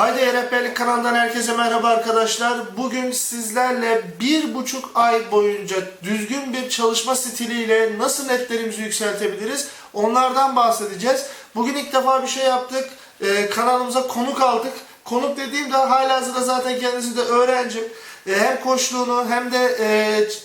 Haydi Rehberlik kanalından herkese merhaba arkadaşlar. Bugün sizlerle bir buçuk ay boyunca düzgün bir çalışma stiliyle nasıl netlerimizi yükseltebiliriz onlardan bahsedeceğiz. Bugün ilk defa bir şey yaptık. Ee, kanalımıza konuk aldık. Konuk dediğimde halihazırda zaten kendisi de öğrencim. Ee, hem koçluğunu hem de e,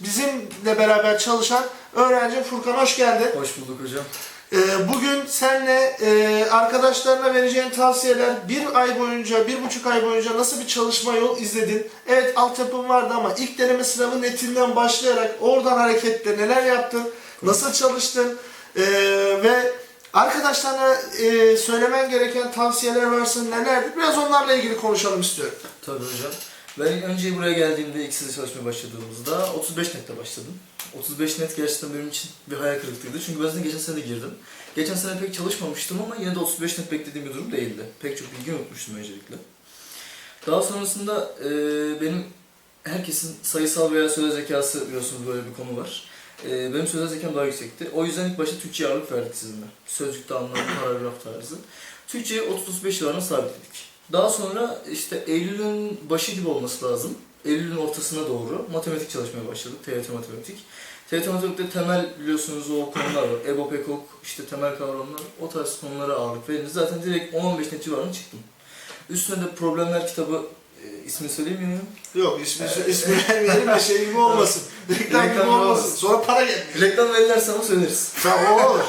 bizimle beraber çalışan öğrencim Furkan hoş geldin. Hoş bulduk hocam. Ee, Bugün senle e, arkadaşlarına vereceğin tavsiyeler bir ay boyunca, bir buçuk ay boyunca nasıl bir çalışma yol izledin? Evet altyapın vardı ama ilk deneme sınavı netinden başlayarak oradan hareketle neler yaptın? Nasıl çalıştın? Ee, ve arkadaşlarına e, söylemen gereken tavsiyeler varsa nelerdi? Biraz onlarla ilgili konuşalım istiyorum. Tabii hocam. Ben önce buraya geldiğimde ilk size çalışmaya başladığımızda 35 netle başladım. 35 net gerçekten benim için bir hayal kırıklığıydı. Çünkü ben geçen sene de girdim. Geçen sene pek çalışmamıştım ama yine de 35 net beklediğim bir durum değildi. Pek çok bilgi unutmuştum öncelikle. Daha sonrasında e, benim herkesin sayısal veya sözel zekası biliyorsunuz böyle bir konu var. E, benim sözel zekam daha yüksekti. O yüzden ilk başta Türkçe ağırlık verdik sizinle. Sözcükte anlamı, paragraf tarzı. Türkçeyi 30-35 civarına sabitledik. Daha sonra işte Eylül'ün başı gibi olması lazım. Eylül'ün ortasına doğru matematik çalışmaya başladık. TYT matematik. TYT matematikte temel biliyorsunuz o konular var. EBO, PEKOK, işte temel kavramlar, o tarz konulara ağırlık verince zaten direkt 10-15 net civarına çıktım. Üstüne de problemler kitabı e, ismini söyleyeyim mi? Yok ismi, ismi vermeyelim de şey gibi olmasın. Reklam gibi olmasın. Sonra para gelmiyor. Reklam verirler sana söyleriz. Tamam olur.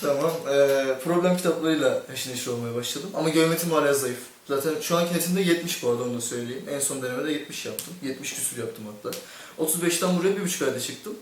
Tamam. Ee, problem kitaplarıyla haşır neşir olmaya başladım. Ama geometrim hala zayıf. Zaten şu anki netimde 70 bu arada onu da söyleyeyim. En son denemede 70 yaptım. 70 küsur yaptım hatta. 35'ten buraya bir buçuk ayda çıktım.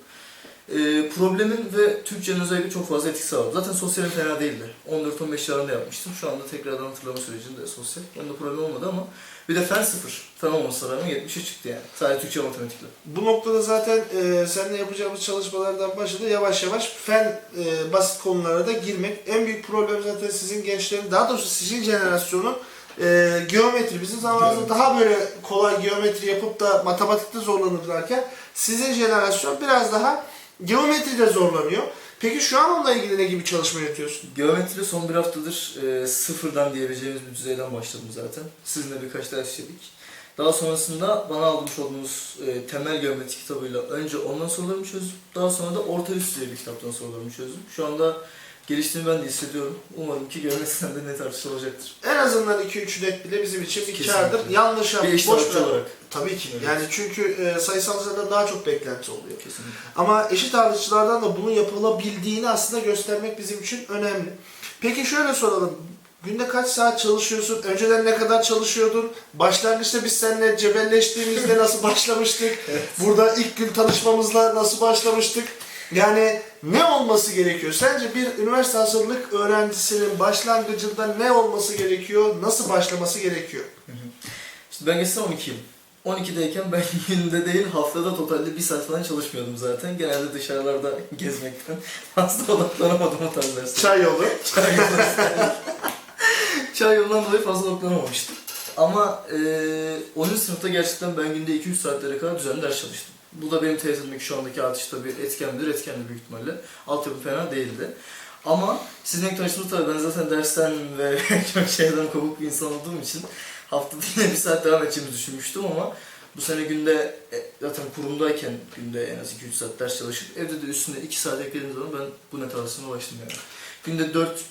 Ee, problemin ve Türkçenin özellikle çok fazla etkisi var. Zaten sosyalim fena değildi. 14-15 civarında yapmıştım. Şu anda tekrardan hatırlama sürecinde sosyal. Onda problem olmadı ama bir de fen sıfır. Fen olmasına rağmen 70'e çıktı yani. Sadece Türkçe matematikle. Bu noktada zaten e, seninle yapacağımız çalışmalardan başladı. Yavaş yavaş fen e, basit konulara da girmek. En büyük problem zaten sizin gençlerin, daha doğrusu sizin jenerasyonun e, geometri. Bizim zamanımızda Geometri. daha böyle kolay geometri yapıp da matematikte zorlanırlarken sizin jenerasyon biraz daha geometride zorlanıyor. Peki şu an onunla ilgili ne gibi çalışma yapıyorsun? Geometri son bir haftadır e, sıfırdan diyebileceğimiz bir düzeyden başladım zaten. Sizinle birkaç ders işledik. Daha sonrasında bana almış olduğunuz e, temel geometri kitabıyla önce ondan sorularımı çözdüm. Daha sonra da orta üst düzey bir kitaptan sorularımı çözdüm. Şu anda geliştiğini ben de hissediyorum. Umarım ki geometriden de net artış olacaktır. En azından 2-3 net bile bizim için bir Kesinlikle. kârdır. Yanlış Bir yapıp eşit boş bırak. olarak. Tabii ki. Evet. Yani çünkü e, sayısalcılarda daha çok beklenti oluyor. Kesinlikle. Ama eşit ağırlıkçılardan da bunun yapılabildiğini aslında göstermek bizim için önemli. Peki şöyle soralım. Günde kaç saat çalışıyorsun? Önceden ne kadar çalışıyordun? Başlangıçta biz seninle cebelleştiğimizde nasıl başlamıştık? Burada ilk gün tanışmamızla nasıl başlamıştık? Yani ne olması gerekiyor? Sence bir üniversite hazırlık öğrencisinin başlangıcında ne olması gerekiyor? Nasıl başlaması gerekiyor? İşte ben geçsem 12'yim. 12'deyken ben günde değil haftada totalde bir saat falan çalışmıyordum zaten. Genelde dışarılarda gezmekten fazla odaklanamadım o tarz derslere. Çay yolu. Çay yolundan, Çay yolundan dolayı fazla odaklanamamıştım. Ama e, 10. sınıfta gerçekten ben günde 2-3 saatlere kadar düzenli ders çalıştım. Bu da benim teyzemdeki şu andaki artışta bir etkendir, etkenli büyük ihtimalle. Altyapı fena değildi. Ama sizinle ilk tanıştığımızda tabii ben zaten dersten ve çok şeyden kopuk bir insan olduğum için haftada yine bir saat devam edeceğimi düşünmüştüm ama bu sene günde e, zaten kurumdayken günde en az 2-3 saat ders çalışıp evde de üstüne 2 saat eklediğim zaman ben bu net arasına ulaştım yani. Günde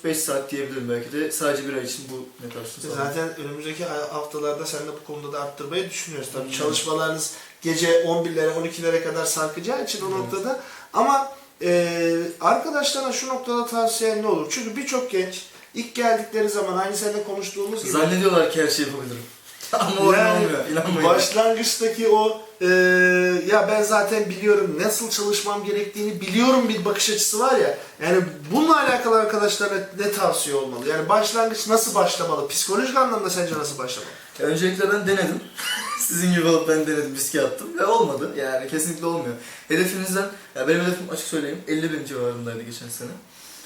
4-5 saat diyebilirim belki de sadece bir ay için bu arasını sağladım. Zaten önümüzdeki haftalarda seninle bu konuda da arttırmayı düşünüyoruz. Tabii Hmm. çalışmalarınız gece 11'lere 12'lere kadar sarkacağı için o Evet. noktada. Ama e, arkadaşlarına şu noktada tavsiyen ne olur? Çünkü birçok genç ilk geldikleri zaman aynı seninle konuştuğumuz gibi Zannediyorlar ki her şeyi yapabilirim. Ama Yani olmuyor. İnanmayın. başlangıçtaki o e, ya ben zaten biliyorum nasıl çalışmam gerektiğini biliyorum bir bakış açısı var ya. Yani bununla alakalı arkadaşlara ne tavsiye olmalı? Yani başlangıç nasıl başlamalı? Psikolojik anlamda sence nasıl başlamalı? Ya Öncelikle ben denedim. Sizin gibi olup ben denedim, riske attım ve olmadı. Yani kesinlikle olmuyor. Hedefinizden, ya benim hedefim açık söyleyeyim 50 bin civarındaydı geçen sene.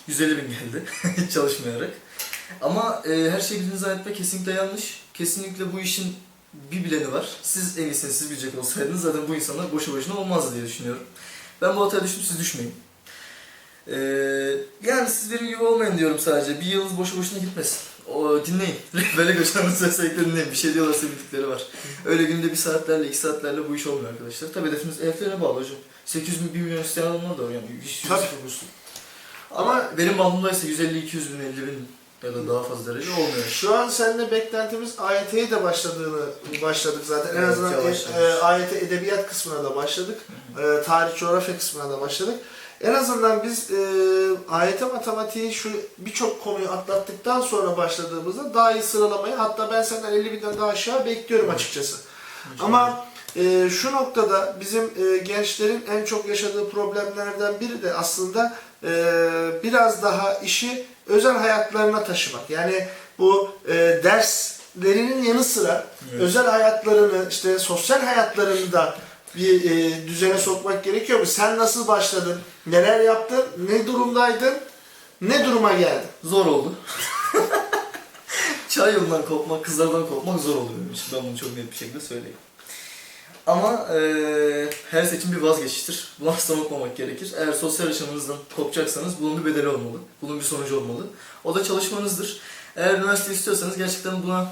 150 bin geldi hiç çalışmayarak. Ama e, her şeyi bildiğini zannetmek kesinlikle yanlış. Kesinlikle bu işin bir bileni var. Siz en iyisini siz bilecek olsaydınız zaten bu insanlar boşu boşuna olmazdı diye düşünüyorum. Ben bu hataya düştüm, siz düşmeyin. Ee, yani siz benim gibi olmayın diyorum sadece. Bir yılınız boşu boşuna gitmesin. O, dinleyin. Böyle göçmenler sesleri dinleyin. Bir şey diyorlarsa bildikleri var. Öyle günde bir saatlerle, iki saatlerle bu iş olmuyor arkadaşlar. Tabii hedefimiz hedeflere bağlı hocam. 800 bin, 1 milyon isteyen adamlar da var yani. Hiç Tabii. yapıyorsun. Ama benim bandımdaysa 150-200 bin, 50 bin ya da daha fazla derece olmuyor. Şu an seninle beklentimiz AYT'ye de başladığını başladık zaten. En Evet, azından yavaş e, yavaş. AYT edebiyat kısmına da başladık. E, tarih coğrafya kısmına da başladık. En azından biz e, AYT matematiği şu birçok konuyu atlattıktan sonra başladığımızda daha iyi sıralamayı hatta ben senden 50 binden daha aşağı bekliyorum açıkçası. Ama e, şu noktada bizim e, gençlerin en çok yaşadığı problemlerden biri de aslında e, biraz daha işi özel hayatlarına taşımak. Yani bu e, derslerinin yanı sıra Evet. özel hayatlarını, işte sosyal hayatlarını da bir e, düzene sokmak gerekiyor mu? Sen nasıl başladın? Neler yaptın? Ne durumdaydın? Ne duruma geldin? Zor oldu. Çay yolundan kopmak, kızlardan kopmak zor oluyor. Ben bunu çok net bir şekilde söyleyeyim. Ama eee, her seçim bir vazgeçiştir. Bunu asla unutmamak gerekir. Eğer sosyal yaşamınızdan kopacaksanız bunun bir bedeli olmalı. Bunun bir sonucu olmalı. O da çalışmanızdır. Eğer üniversite istiyorsanız gerçekten buna...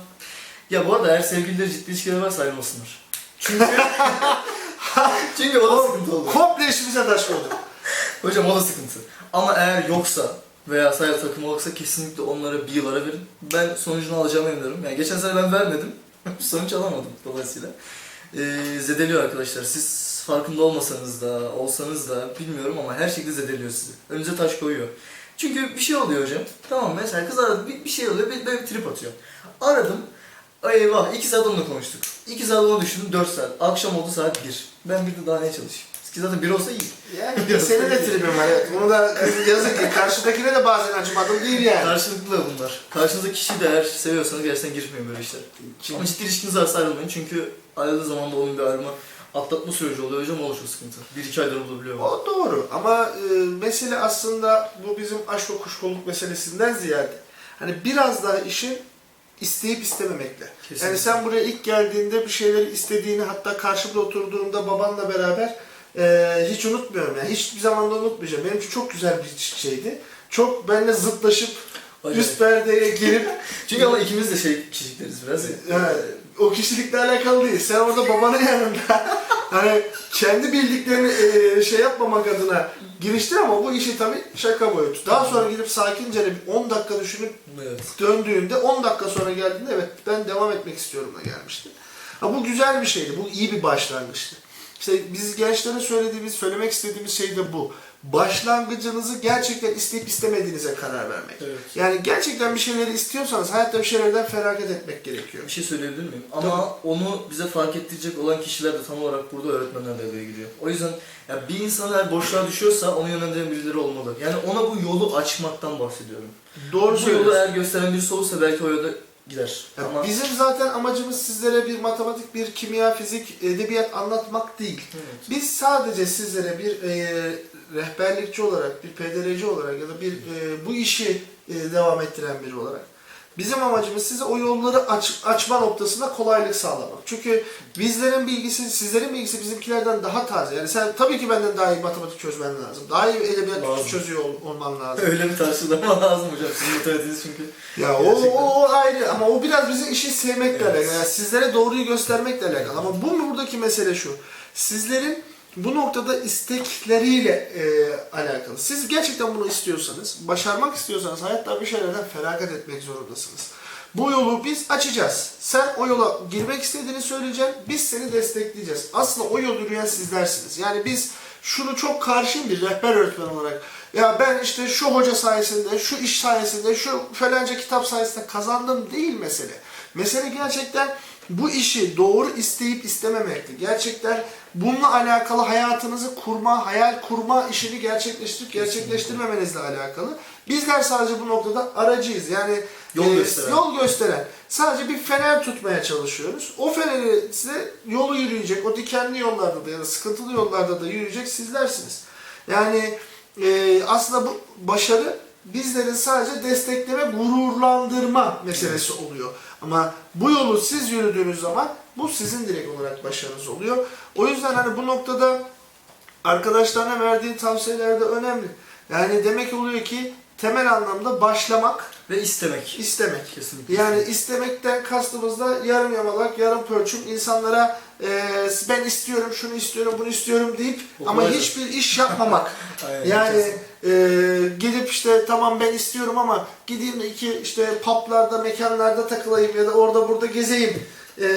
Ya bu arada eğer sevgilileri ciddi ilişkileri varsa ayrılmasınlar. Çünkü... Çünkü o da sıkıntı oluyor. Komple işimize taş koyduk. Hocam o da sıkıntı. Ama eğer yoksa veya sadece takım olursa kesinlikle onlara bir yıl ara verin. Ben sonucunu alacağımı emiyorum. Yani geçen sene ben vermedim. Sonuç alamadım dolayısıyla. Ee, zedeliyor arkadaşlar. Siz farkında olmasanız da, olsanız da bilmiyorum ama her şekilde zedeliyor sizi. Önünüze taş koyuyor. Çünkü bir şey oluyor hocam. Tamam mesela kız aradı bir, bir şey oluyor bir, böyle bir trip atıyor. Aradım. Ay Eyvah 2 saat onunla konuştuk. 2 saat onu düşündüm 4 saat. Akşam oldu saat 1. Ben bir de daha ne çalışayım? Ki zaten 1 olsa iyi. Yani senin de tribin var evet. Bunu da yazık ki karşıdakine de bazen acımadım değil yani. Karşılıklı bunlar. Karşınızdaki kişiyi de eğer seviyorsanız gerçekten girmeyin böyle işlere. Ama ciddi ilişkiniz varsa ayrılmayın çünkü ayrıldığı zaman da onun bir ayrılma atlatma süreci oluyor hocam oluşur sıkıntı. Bir iki aylar olabiliyor. O doğru ama e, mesele aslında bu bizim aşk ve kuşkulluk meselesinden ziyade hani biraz daha işin isteyip istememekle. Kesinlikle. Yani sen buraya ilk geldiğinde bir şeyleri istediğini hatta karşımda oturduğumda babanla beraber e, hiç unutmuyorum yani hiçbir zaman da unutmayacağım. Benim için çok güzel bir şeydi. Çok benimle zıtlaşıp. Üst perdeye girip Çünkü ama ikimiz de şey kişilikleriz biraz ya. yani, o kişilikle alakalı değil. Sen orada babanın yanında hani kendi bildiklerini e, şey yapmamak adına giriştin ama bu işi tabii şaka boyutu. Daha sonra gidip sakince bir 10 dakika düşünüp Evet. döndüğünde 10 dakika sonra geldiğinde evet ben devam etmek istiyorum da gelmişti. Ha, bu güzel bir şeydi. Bu iyi bir başlangıçtı. İşte biz gençlere söylediğimiz, söylemek istediğimiz şey de bu. Başlangıcınızı gerçekten isteyip istemediğinize karar vermek. Evet. Yani gerçekten bir şeyleri istiyorsanız hayatta bir şeylerden feragat etmek gerekiyor. Bir şey söyleyebilir miyim? Ama onu bize fark ettirecek olan kişiler de tam olarak burada öğretmenler devreye giriyor. O yüzden ya bir insan eğer boşluğa düşüyorsa onu yönlendiren birileri olmalı. Yani ona bu yolu açmaktan bahsediyorum. Doğru Bu yolu eğer gösteren birisi olursa belki o yolda gider. Ama Bizim zaten amacımız sizlere bir matematik, bir kimya, fizik, edebiyat anlatmak değil. Evet. Biz sadece sizlere bir e, rehberlikçi olarak, bir PDR'ci olarak ya da bir e, bu işi e, devam ettiren biri olarak bizim amacımız size o yolları aç, açma noktasında kolaylık sağlamak. Çünkü bizlerin bilgisi, sizlerin bilgisi bizimkilerden daha taze. Yani sen tabii ki benden daha iyi matematik çözmen lazım. Daha iyi edebiyat Lazım. çözüyor ol- olman lazım. Öyle bir karşılama lazım hocam. Sizin matematiğiniz çünkü. Ya o, o, o ayrı ama o biraz bizim işi sevmekle Evet. alakalı. Yani sizlere doğruyu göstermekle alakalı. Ama bu buradaki mesele şu. Sizlerin bu noktada istekleriyle e, alakalı. Siz gerçekten bunu istiyorsanız, başarmak istiyorsanız hayatta bir şeylerden feragat etmek zorundasınız. Bu yolu biz açacağız. Sen o yola girmek istediğini söyleyeceksin. Biz seni destekleyeceğiz. Aslında o yolu yürüyen sizlersiniz. Yani biz şunu çok karşıyım bir rehber öğretmen olarak. Ya ben işte şu hoca sayesinde, şu iş sayesinde, şu falanca kitap sayesinde kazandım değil mesele. Mesele gerçekten bu işi doğru isteyip istememekti. Gerçekten bununla alakalı hayatınızı kurma, hayal kurma işini gerçekleştirip gerçekleştirmemenizle alakalı. Bizler sadece bu noktada aracıyız. Yani Yol e, gösteren. yol gösteren. Sadece bir fener tutmaya çalışıyoruz. O feneri size yolu yürüyecek, o dikenli yollarda da ya da sıkıntılı yollarda da yürüyecek sizlersiniz. Yani e, aslında bu başarı bizlerin sadece destekleme, gururlandırma meselesi oluyor. Ama bu yolu siz yürüdüğünüz zaman bu sizin direkt olarak başarınız oluyor. O yüzden hani bu noktada arkadaşlarına verdiğin tavsiyeler de önemli. Yani demek oluyor ki temel anlamda başlamak, Ve istemek. istemek. Kesinlikle. Yani istemekten kastımız da yarım yamalak, yarım pörçüm insanlara e, ben istiyorum, şunu istiyorum, bunu istiyorum deyip O ama hiçbir iş yapmamak. Aynen, yani e, gidip işte tamam ben istiyorum ama gideyim de iki işte publarda, mekanlarda takılayım ya da orada burada gezeyim e,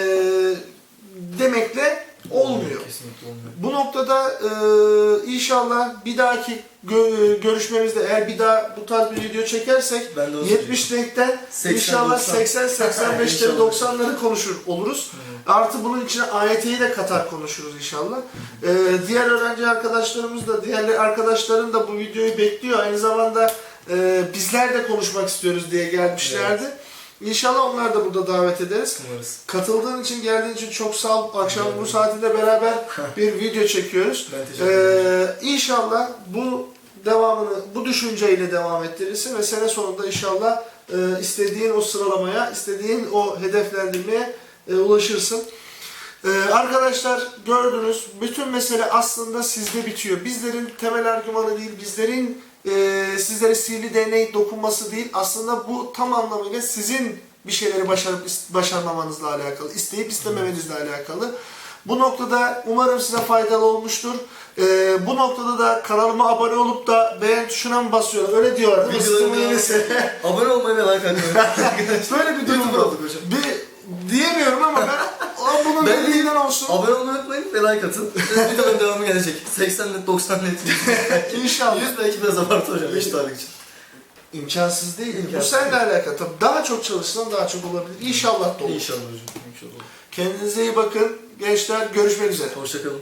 demekle olmuyor. Kesinlikle olmuyor. Bu noktada e, inşallah bir dahaki gö- görüşmemizde eğer bir daha bu tarz bir video çekersek Ben de onu 70 renkten 80, inşallah 90. 80 85'leri İnşallah. 90'ları konuşur oluruz. Hı. Artı bunun içine AYT'yi de katar konuşuruz inşallah. E, diğer öğrenci arkadaşlarımız da diğer arkadaşların da bu videoyu bekliyor. Aynı zamanda e, bizler de konuşmak istiyoruz diye gelmişlerdi. İnşallah onlar da burada davet ederiz. Umarız. Katıldığın için, geldiğin için çok sağ ol. Akşam bu saatinde beraber bir video çekiyoruz. Ben teşekkür ederim. Ee, inşallah bu devamını, bu düşünceyle devam ettirirsin ve sene sonunda inşallah e, istediğin o sıralamaya, istediğin o hedeflendirmeye e, ulaşırsın. Ee, arkadaşlar gördünüz, bütün mesele aslında sizde bitiyor. Bizlerin temel argümanı değil, bizlerin e, sizlere sihirli değnek dokunması değil. Aslında bu tam anlamıyla sizin bir şeyleri başarıp başarmamanızla alakalı, isteyip istememenizle alakalı. Bu noktada umarım size faydalı olmuştur. Ee, bu noktada da kanalıma abone olup da beğen tuşuna mı basıyorlar? Öyle diyorlar değil mi? Videolarımı Sıkımı yenisi. Abone olmayı ve like atmayı. Böyle bir durum olduk hocam. Bir, diyemiyorum ama ben o bunun Ben bildiğinden olsun. Abone olmayı unutmayın ve like atın. Videonun devamı gelecek. 80 net, 90 net. İnşallah. 100 belki biraz abartı hocam eşit ağırlık için. İmkansız değil. Bu İmkansız seninle alakalı. Tabii daha çok çalışsan daha çok olabilir. İnşallah da olur. İnşallah hocam. İnşallah. Kendinize iyi bakın. Gençler görüşmek üzere. Hoşçakalın.